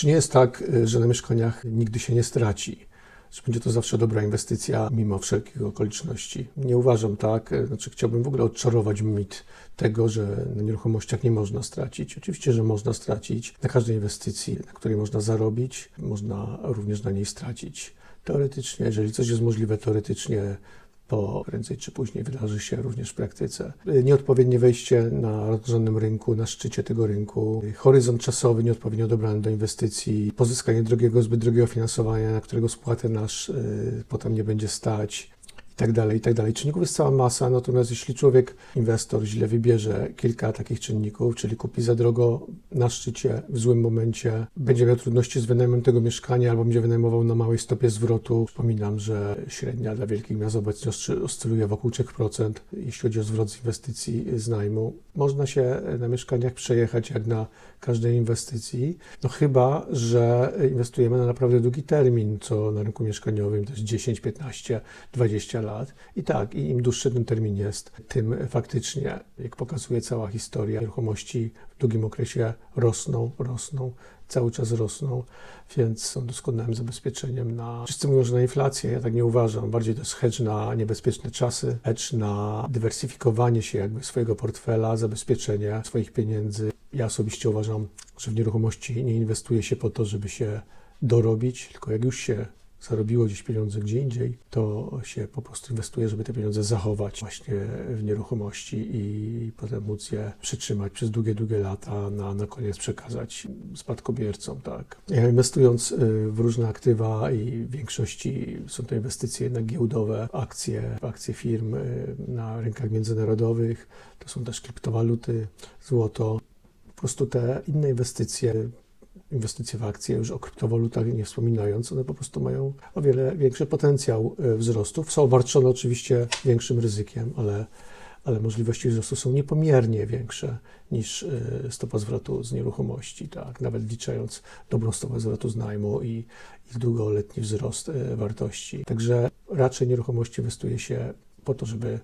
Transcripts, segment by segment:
Czy nie jest tak, y, że na mieszkaniach nigdy się nie straci? Że będzie to zawsze dobra inwestycja mimo wszelkich okoliczności? Nie uważam tak. y, Znaczy, chciałbym w ogóle odczarować mit tego, że na nieruchomościach nie można stracić. Oczywiście, że można stracić. Na każdej inwestycji, na której można zarobić, można również na niej stracić. Teoretycznie, jeżeli coś jest możliwe teoretycznie, to prędzej czy później wydarzy się również w praktyce. Nieodpowiednie wejście na rozgrzanym rynku, na szczycie tego rynku, horyzont czasowy nieodpowiednio dobrany do inwestycji, pozyskanie drogiego, zbyt drogiego finansowania, na którego spłatę nasz y, potem nie będzie stać. I tak dalej, i tak dalej. Czynników jest cała masa, natomiast jeśli człowiek, inwestor źle wybierze kilka takich czynników, czyli kupi za drogo na szczycie, w złym momencie, będzie miał trudności z wynajmem tego mieszkania albo będzie wynajmował na małej stopie zwrotu. Przypominam, że średnia dla wielkich miast obecnie oscy- oscyluje wokół 3%, jeśli chodzi o zwrot z inwestycji z najmu. Można się na mieszkaniach przejechać jak na każdej inwestycji, no chyba, że inwestujemy na naprawdę długi termin, co na rynku mieszkaniowym to jest 10, 15, 20 lat. I tak, i im dłuższy ten termin jest, tym faktycznie, jak pokazuje cała historia, nieruchomości długim okresie rosną, rosną, cały czas rosną, więc są doskonałym zabezpieczeniem na. Wszyscy mówią, że na inflację. Ja tak nie uważam. Bardziej to jest hedge na niebezpieczne czasy, hedge na dywersyfikowanie się jakby swojego portfela, zabezpieczenie swoich pieniędzy. Ja osobiście uważam, że w nieruchomości nie inwestuje się po to, żeby się dorobić, tylko jak już się zarobiło gdzieś pieniądze gdzie indziej, to się po prostu inwestuje, żeby te pieniądze zachować właśnie w nieruchomości i potem móc je przytrzymać przez długie, długie lata, na, na koniec przekazać spadkobiercom, tak. Ja Inwestując y, w różne aktywa i w większości są to inwestycje jednak giełdowe, akcje, akcje firm y, na rynkach międzynarodowych, to są też kryptowaluty, złoto, po prostu te inne inwestycje, inwestycje w akcje, już o kryptowalutach nie wspominając, one po prostu mają o wiele większy potencjał e, wzrostów. Są obarczone oczywiście większym ryzykiem, ale, ale możliwości wzrostu są niepomiernie większe niż e, stopa zwrotu z nieruchomości, tak, nawet wliczając dobrą stopę zwrotu z najmu i, i długoletni wzrost e, wartości. Także raczej nieruchomości inwestuje się po to, żeby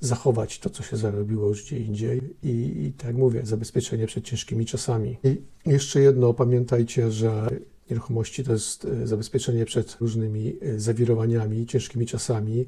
zachować to, co się zarobiło już gdzie indziej i, i tak jak mówię, zabezpieczenie przed ciężkimi czasami. I jeszcze jedno, pamiętajcie, że nieruchomości to jest e, zabezpieczenie przed różnymi e, zawirowaniami, ciężkimi czasami,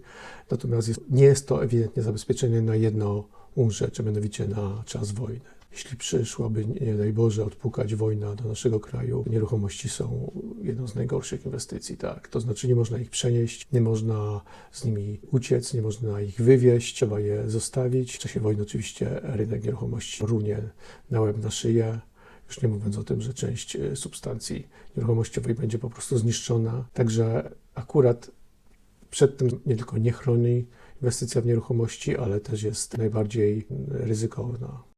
natomiast jest, nie jest to ewidentnie zabezpieczenie na jedno rzecz, a mianowicie na czas wojny. Jeśli przyszłaby, nie daj Boże, odpukać wojna do naszego kraju, nieruchomości są jedną z najgorszych inwestycji, tak. To znaczy nie można ich przenieść, nie można z nimi uciec, nie można ich wywieźć, trzeba je zostawić. W czasie wojny oczywiście rynek nieruchomości runie na łeb, na szyję. Już nie mówiąc o tym, że część e, substancji nieruchomościowej będzie po prostu zniszczona. Także akurat przed tym nie tylko nie chroni inwestycja w nieruchomości, ale też jest najbardziej ryzykowna.